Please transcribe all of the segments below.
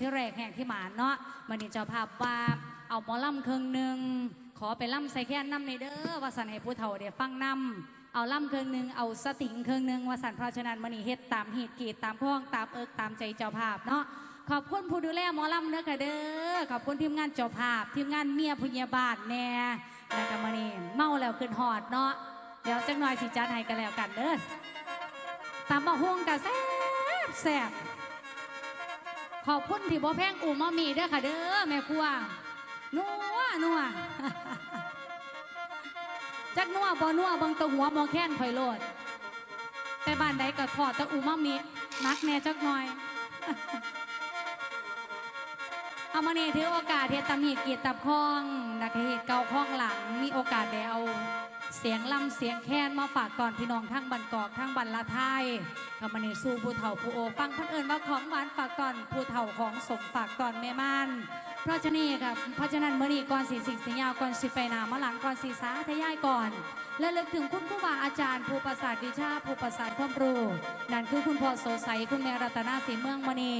ที่แรกแห่งที่หมานเนาะมันนี่เจ้าภาพว่าเอาหมอลำเครื่องหนึ่งขอไปล่ำใส่แค่น้ำในเด้อว่าสันให้ผู้เฒ่าเดี๋ยวฟังน้ำเอาล่ำเครื่องหนึ่งเอาสติงเครื่องหนึ่งว่าสันเพราะฉะนั้นมันนี่เฮ็ดตามเหตุกีดตามข้องตามเอิกตามใจเจ้าภาพเนาะขอบคุณผู้ดูแลหมอลำเด้อค่ะเด้อขอบคุณทีมงานเจ้าภาพ ทีมงานเมียพยาบาลแน่แล้วก็มานี่เมาแล้วขึ้นหอดเนาะเดี๋ยวจักหน่อยสิจัดให้กันแล้วกันเด้อตำบะฮวงกะแซ่บแซ่บ ขอบคุณที่บ่แพงอูมามีเด้อค่ะเด้อแม่ครัวนัวนัวจักนัวบ่นัวเบังตะหัวมอแค้นข่อยโลด แต่บ้านใดก็ทอดตะอูมามีนักแน่จักหน่อย เอามาเนี่ถือโอกาสเฮ็ดตำหีเกียรติตับคลองนักเฮ็ดเก่าคลองหลังมีโอกาสได้เอา เสียงลำเสียงแค้นมาฝากตอนพี่น้องทั้งบันกอกทั้งบันละไทยคำมันนี่สู้ผู้เฒ่าผู้โอฟังเพันเอิญว่าของหวานฝากตอนผู้เฒ่าของสมฝากตอนแม่ม่านเพราะฉะนี้ครับเพราะฉะนั้นเมื่อนี้ก่อนสีสิงสิงยาวก่อนสิไปนามาหลังก่อนสีสาทยายก่อน และลึกถึงคุณครูบาอาจารย์ผู้ประสาทวิชาผู้ประสาทความรู้นั่นคือคุณพ่อโสใสคุณแม่รัตนาศรีเมืองมณี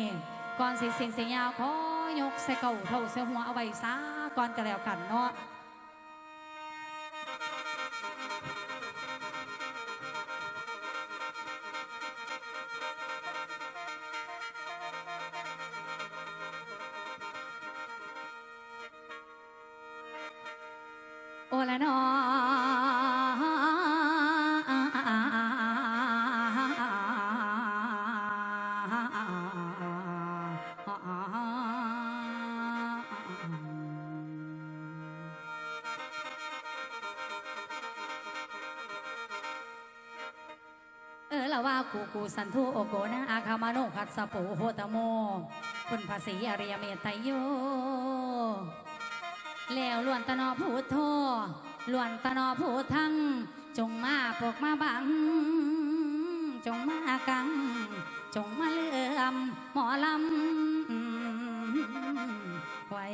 ก่อนสีสิงสิงยาวขอยกใส่เก่าเท่าเสหัวเอาไว้ซาก่อนก็แล้วกันเนาะ โอ กูกูสันทุโอโกนะอาคามาโนคัตสะโปโหตโม คุณภาษีอริยเมตไตรโยแล้วล้วนตะนอผู้โทล้วนตะนอผู้ทั้งจงมาปกมาบัง จงมากัง จงมาเลื่อมหมอลำไว้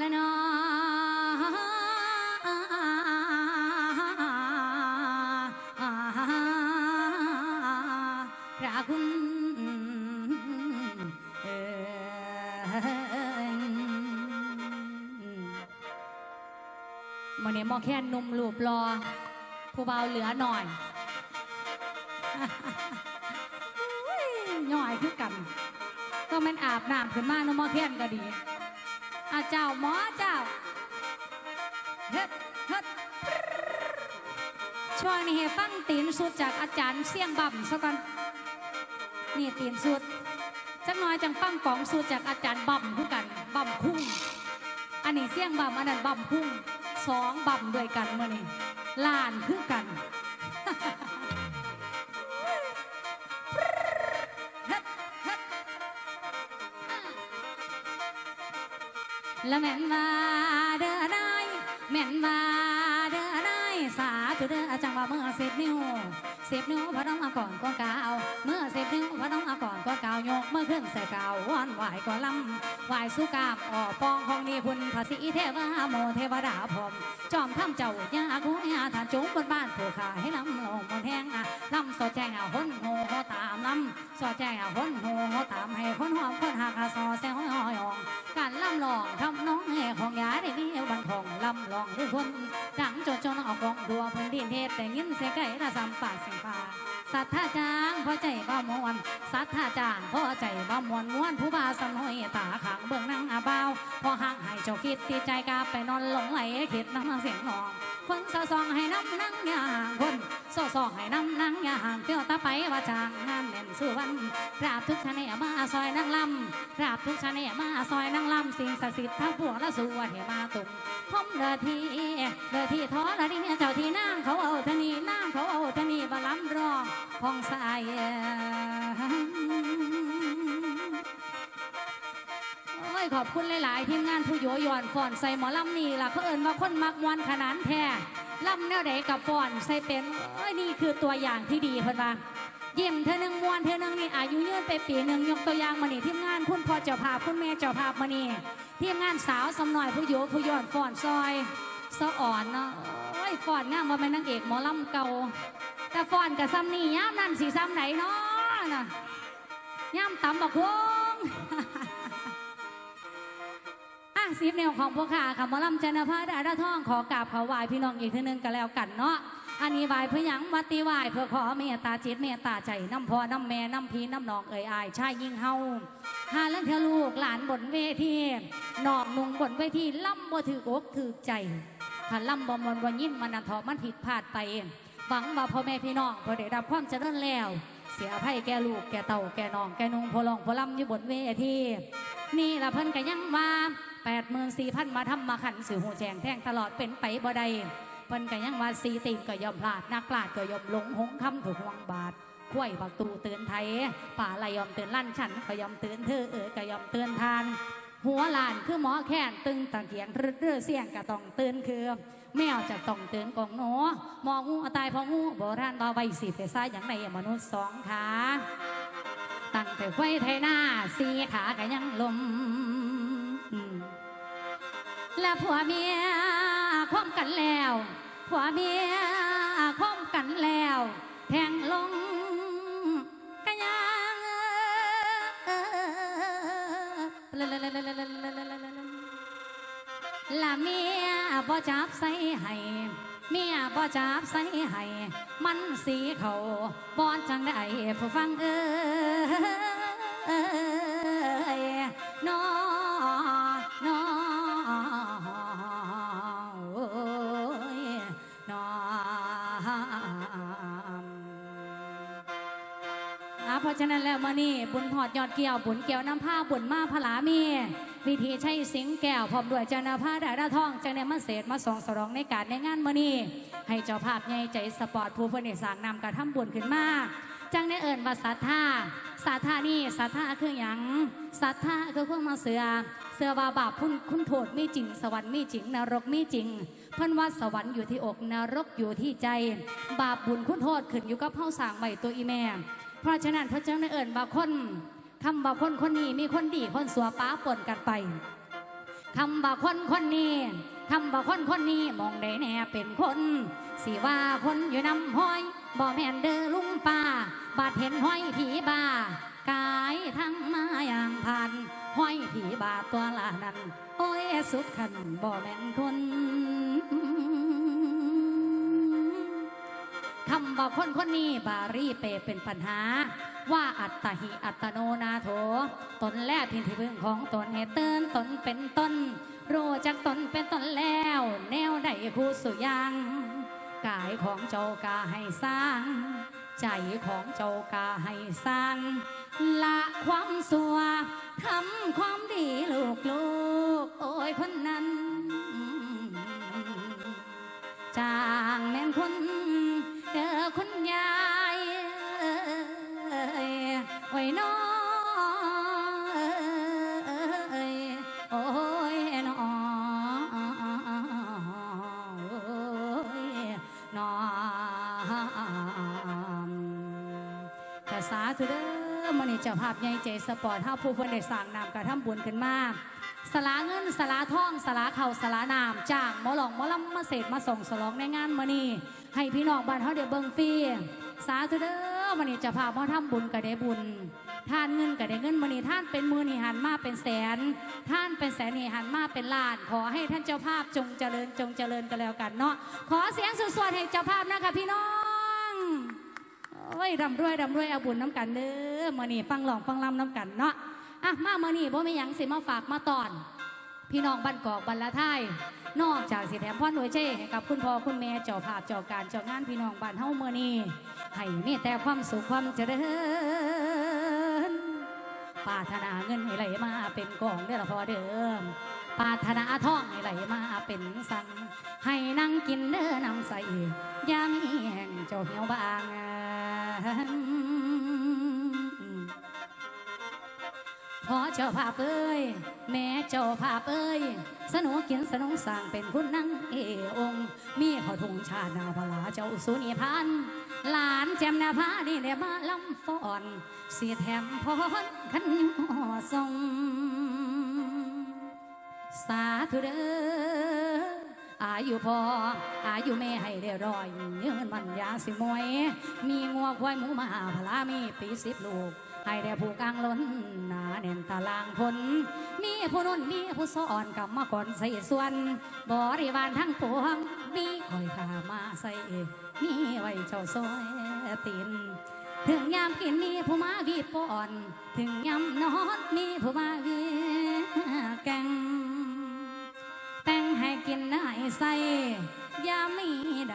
โอละนอพระคุณเอ่ยมันนี้มอแค่นนุ่มรูปรอ ผู้เบาเหลือหน่อยยหน่อยคือกัน ก็มันอาบน้ำขึ้นมาเนามอแค่นก็ดี อาเจ้าหมอเจ้าเฮ็ดเฮ็ดช่วงนี้ให้ฟังตีนสุดจากอาจารย์เสี่ยงบ่ำซะก่อนนี่ตีนสุดจักหน้อยจังฟังกองสุดจากอาจารย์บ่ำคือกันบ่ำคุ้งอันนี้เสี่ยงบ่ำอันนั้นบ่ำคุ้งสองบ่ำด้วยกันมื่อนี้ล้านคือกัน และแม่นว่าเด้อได้แม่นว่าเด้อได้สาธุเด้อจังว่าเมื่อเสร็จนิ้ว สิบนิ้วพระน้องมาก่อนก็กาวเมื่อสิบนิ้วพระน้องมาก่อนก็กาวยกเมื่อขึ้นใส่กาวว่อนไหวก็ลำไหวสุกามอ่อปองของนี่พุนภาษีเทวาโมเทวดาพรมจอมทำเจ้ายาคุยาฐานจุงบนบ้านผู้ขาให้ลำลงบนแห้งอะลำสอดแจ้งอะหนโหโหตามลำสอดแจ้งอะหนโหโหตามให้คนหอมคนหักอะสอแซงห้อยหองการลำลองทำน้องให้ของยาได้มีบันของลำลองด้วยคนดังโจนจนออกกองดัวพื้นดินเทศแต่ยินเสียไก่ระสำป่าเสียงฟ้า สัทธาจางพอใจบ้ามวนสัทธาจางพอใจบ้ามวนม้วนผู้บาสนอยตาขังเบื้องนั่งอาบ่าวพอห่างให้เจ้าคิดตีใจกาไปนอนหลงไหลคิดน้ำเสียงนองคนสอสองให้น้ำนั่งอย่าห่างคนสอสองให้น้ำนั่งอย่าห่างเที่ยวตาไปว่าจางงานเน่นสุวรรณกราบทุกชะเนมาซอยนั่งลำกราบทุกชาเนมาซอยนางลำสิ่งศักดิ์สิทธิ์ทั้งปวงและสู่วัดเหมาตุงพมเดอทีเดอทีท้อละนี่เจ้าที่นางเขาเอาทนีนางเขาเอาทนีบาล้ำรองพองใสโอ้ยขอบคุณหลาย ๆ ทีมงานผู้โยยอนฟอนใส่หมอลำนี่ล่ะเขาเอินว่าคนมักมวนขนานแท้ลำแนวใดกับฟอนใส่เป็นเอ้ยนี่คือตัวอย่างที่ดีเพิ่นว่ายิ้มเธอหนึ่งมวนเธอหนึ่งนี่อายุยืนไปปีหนึ่งยกตัวอย่างมานี่ทีมงานคุณพ่อเจ้าภาพคุณแม่เจ้าภาพมานี่ทีมงานสาวสำหน่อยผู้โยผู้ยอดฟอนซอยสะอ่อนเนาะโอ้ยฟอนงามบ่แม่นนางเอกหมอลำเก่า แต่ฟอนกับซ้ำนี่ย่ามนั่นสีซ้ำไหนเนาะย่ามตำบักวงอะสีแนวของพวกข้าค่ะมอลำจันทภาดาดาท่องขอกราบขอไหวพี่น้องอีกทีนึงก็แล้วกันเนาะอันนี้ไหวเพื่อยังวัดตีไหวเพื่อขอเมตตาจิตเมตตาใจน้ำพอน้ำแม่น้ำพีน้ำนองเอ่ยอายชายยิ่งเฮาหาเรื่องเธอลูกหลานบนเวทีน้องนุ่งบนเวทีล่ำบ่ถือกอกถือใจถ้าล่ำบ่มนวันยินมันนันทอมันผิดพลาดไป หวังว่าพ่อแม่พี่น้องพอได้รับความเจริญแล้ว เสียภัยแก่ลูกแก่เต่าแก่น้องแก่นุงพอลองพอลำอยู่บนเวทีนี่ละเพิ่นก็ยังว่าแปดหมื่นสี่พันมาทำมาขันสื่อหูแจงแท่งตลอดเป็นไปบ่ได้เพิ่นก็ยังว่าสีตีนก็ยอมพลาดนักปราดก็ยอมหลงหงคำถูกหวงบาทข้วยบักตูเตือนไทยป่าไหลยอมเตือนลั่นฉันก็ยอมเตือนเธอเออก็ยอมเตือนทาน หัวหลานคือหมอแค้นตึงตะเกียงเรื่อเสียงก็ต้องเตือนคือ แมวจะต้องเตือนกองหนูมองงูตายพองูโบราณว่าไว้สิไปซ่าอย่างในมนุษย์สองขาตั้งแต่ไว้ไทยหน้าสีขาก็ยังลมอืมและผัวเมียคบกันแล้วผัวเมีย ละเมียบ่จับใส่ให้เมียบ่จับใส่ให้มันสีเขาบอนจังได้ผู้ฟังเอ้ยนอง ราะฉะนั้นแล้วมานี่บุญพอดยอดเกี่ยวบุญเกี่ยวน้ำผ้าบุญมาผลามี วิธีใช้สิงแก้วพร้อมด้วยเจ้าหน้าผ้าดาดาทองจังในมาเศษมาสองสรองในการในงานมานี่ให้เจ้าภาพใหญ่ใจสปอร์ตผู้เพื่อนสางนำกระทำบุญขึ้นมาจังได้เอิญว่าศรัทธาศรัทธานี่ศรัทธาคือหยังศรัทธาคือความาเสือ เสือว่าบาปพุ่นคุณโทษมีจริง สวรรค์มีจริง นรกมีจริงเพิ่นว่าสวรรค์อยู่ที่อกนรกอยู่ที่ใจ บาปบุญคุณโทษขึ้นอยู่กับเฮาสางใหม่ตัวอีแม่ เพราะฉะนั้นพระเจ้าได้เอิญว่าคนคำว่าคนคนนี้มีคนดีคนสัวป้าปนกันไปคำว่าคนคนนี้คำว่าคนคนนี้มองได้แน่เป็นคน สิว่าคนอยู่น้ำห้อยบ่แม่นเด้อลุงป้าบาดเห็นห้อยผีบากายทั้งมาอย่างผ่านห้อยผีบาตัวละนั้นโอ้ยสุดขันบ่แม่นคน คำว่าคนคนนี้บารีเปเป็นปัญหา ว่าอัตตหิอัตโนนาโถ ตนแลที่ที่พึ่งของตนเหตุเตือนตนเป็นต้น รู้จักตนเป็นตนแล้ว แนวใดคู่สุยังกายของเจ้ากาให้สร้าง ใจของเจ้ากาให้สร้าง ละความสัวทำความดีลูกลูกโอ้ยคนนั้นจางแม่นคน เด้อคุณยายไว้น้อยโอ้ยน้อโอ้ยน้อแต่สาธุเด้อมันนี่เจ้าภาพใหญ่ใจสปอร์ตเฮาผู้เพิ่นได้สร้างนามกระทำบุญขึ้นมาก สลาเงินสลาทองสลาเข่าสลานามจ้างหมอหลองหมอลำมาเสดมาส่งสลองในงานมื้อนี้ให้พี่น้องบ้านเฮาได้เบิ่งฟรีสาธุเด้อมื้อนี้จะพาพ่อทำบุญก็ได้บุญท่านเงินก็ได้เงินมือนี้ท่านเป็นมือนี่หันมาเป็นแสน ท่านเป็นแสนนี่หันมาเป็นล้าน ขอให้ท่านเจ้าภาพจงเจริญจงเจริญกันแล้วกันเนาะขอเสียงสุดสวดให้เจ้าภาพนะคะพี่น้องโอ้ยร่ำรวยร่ำรวยเอาบุญน้ำกันเด้อมือนี่ฟังหลองฟังลำน้ำกันเนาะ อะมามื้อนี้บ่มีหยังสิมาฝากมาตอน พี่น้องบ้านกอกบรรละไทยนอกจากสิแถมพ่อหน่วยเจ้กับคุณพ่อคุณแม่เจ้าภาพเจ้าการเจ้างานพี่น้องบ้านเฮาเมื่อนี้ให้มีแต่ความสุขความเจริญปาถนาเงินให้ไหลมาเป็นกองเด้อละพอเดิมปาถนาทองให้ไหลมาเป็นสังให้นั่งกินเด้อนำใส่ยามีแห่งเจ้าเหี่ยวบาง พอเจ้าภาพเอ้ยแม่เจ้าภาพเอ้ยสนุกินสนุกสร้างเป็นคุณนั่งเอองค์มีเขาทงชาตินาพลาเจ้าสุนิพันธ์หลานแจมนาพานี่ได้มาลำฟอนเสียแถมพรขันยอทรงสาธุเด้ออายุพอ อายุแม่ให้ได้รอยยืนมันยาสิมวย มีงัวควายหมูหมาพลามีปีสิบลูก ให้ได้ผู้กลางล้นหนาเน่นตารางพลมีผู้นุ่นมีผู้สอนกับมาก่อนใส่ส่วน บริวารทั้งปวงมีคอยขามาใส่มีไว้เจ้าซอยตีนถึงยามกินมีผู้มาวีป้อน ถึงยามนอนมีผู้มาวีแกงแต่งให้กินได้ใส่ยามมีใด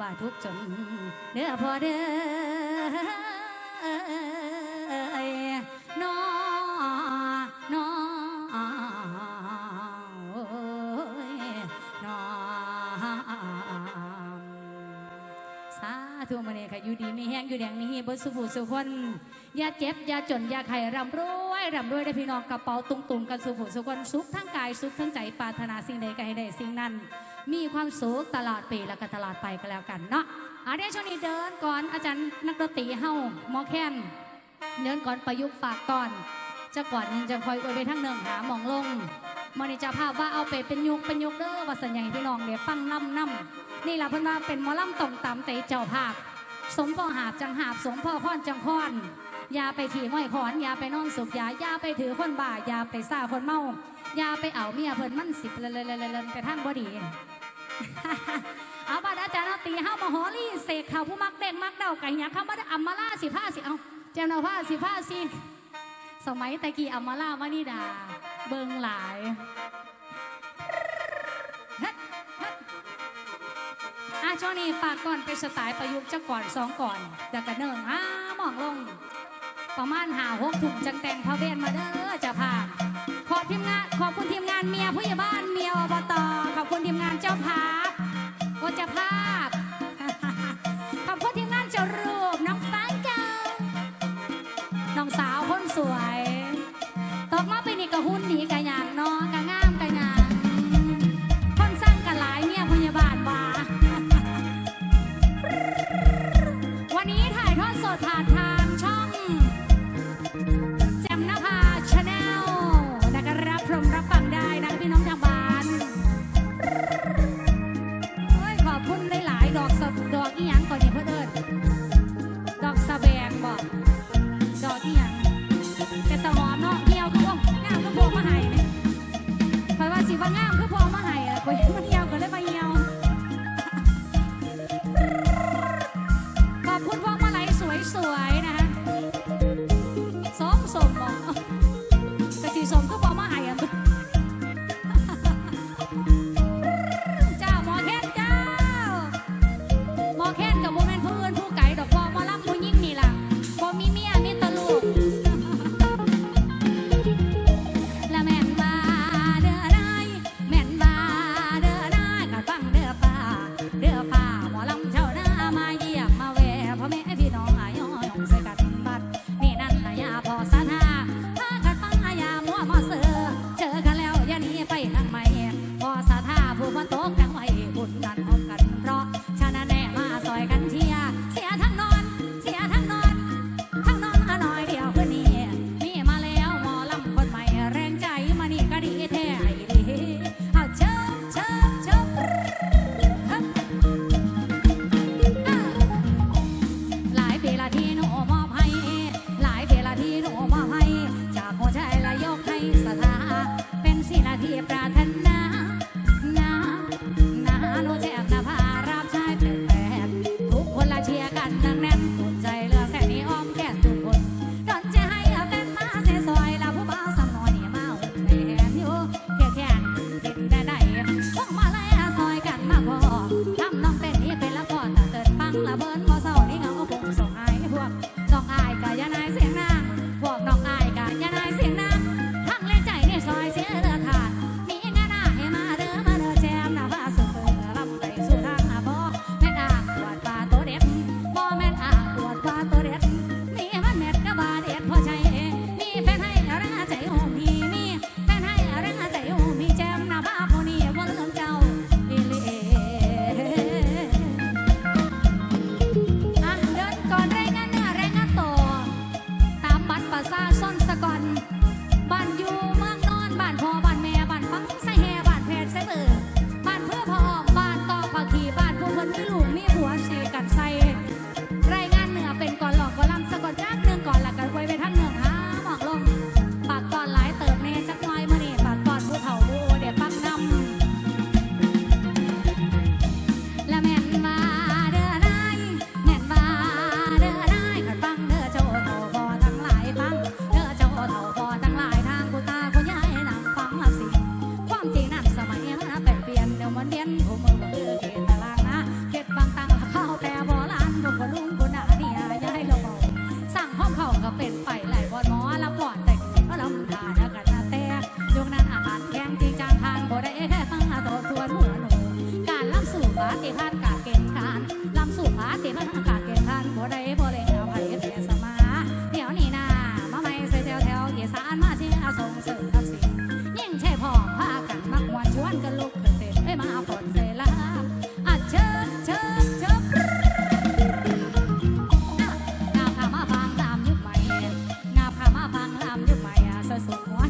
ว่าทุกจนเด้อพอเด้อ นอนอนอสาธุมณีค่ะอยู่ดีมีแห้งอยู่แดงมีเบิดสุภูสุคนอย่าเจ็บอย่าจนอย่าไข่ร่ำรวยร่ำรวยได้พี่น้องกระเป๋าตุงตุงกันสุภูสุคนสุขทั้งกายสุขทั้งใจปรารถนาสิ่งใดก็ให้ได้สิ่งนั้น มีความสุขตลอดปีและก็ตลอดไปก็แล้วกันเนาะอาเดี๋ยวช่วงนี้เดินก่อนอาจารย์นักดนตรีเฮาหมอแค้น เดินก่อนประยุกต์ฝากก่อนจะก่อนหนึงจะคอยอวยไปทั้งเนืองหาหมองลงมอนิจะภาพว่าเอาไปเป็นยุกเป็นยุกเด้อว่าสัญญาพี่น้องเดี๋ยวฟังล่ำน้ำนี่แหละเพิ่นว่าเป็นมอล่ำตรงตามใจเจ้าภาพ สมพ่อหาบจังหาบสมพ่อพ่อนจังพอนอย่าไปขี่ม้อยขอนอย่าไปนอนสุบยาอย่าไปถือคนบ้าอย่าไปซ่าคนเมาอย่าไปเอาเมียเพิ่นมันสิบเลเลเลนเลนไปทางบ่ดีเอาบัดอาจารย์ตีห้ามาหอลี่เสกเขาผู้มักเด้งมักเดาไก่หยักเข้ามาได้อัมมาล่าสิผ้าสิเอา เจ้านาผ้าสิผ้าสิสมัยตะกี้อัมมาล่าวานิดา เบิงหลายฮ็ดฮ็ดอะช่วงนี้ฝากก่อนเป็นสไตล์ประยุกต์จะก่อนสองก่อนจะกระเนิงอ้ามองลง ประมาณหาหกถุงจังแต่งพระเวนมาเด้อจะพาขอบทีมงานขอบคุณทีมงานเมียผู้ใหญ่บ้านเมียอบตขอบคุณทีมงานเจ้าภา ค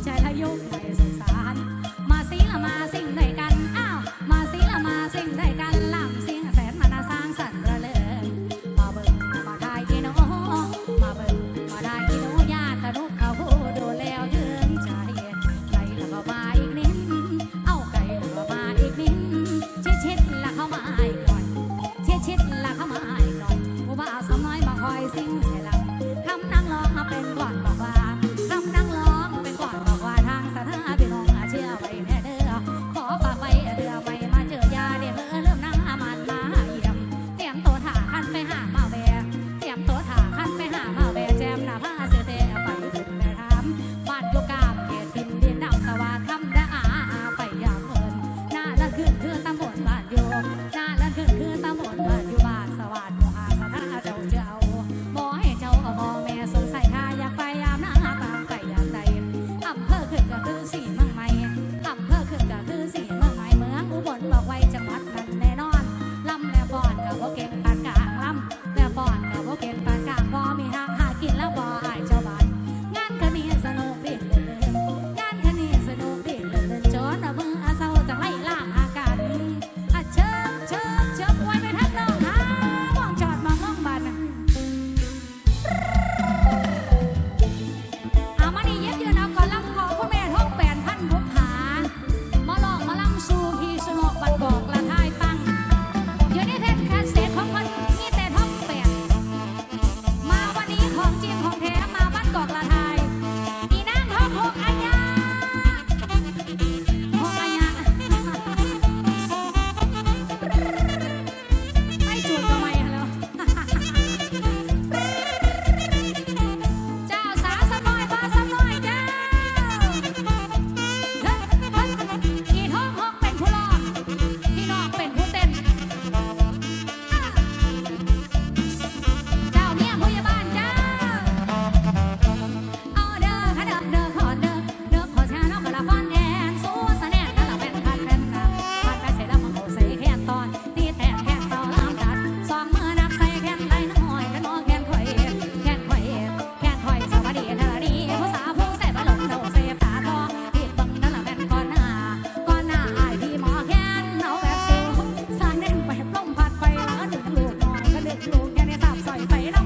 路边的大树飞ไ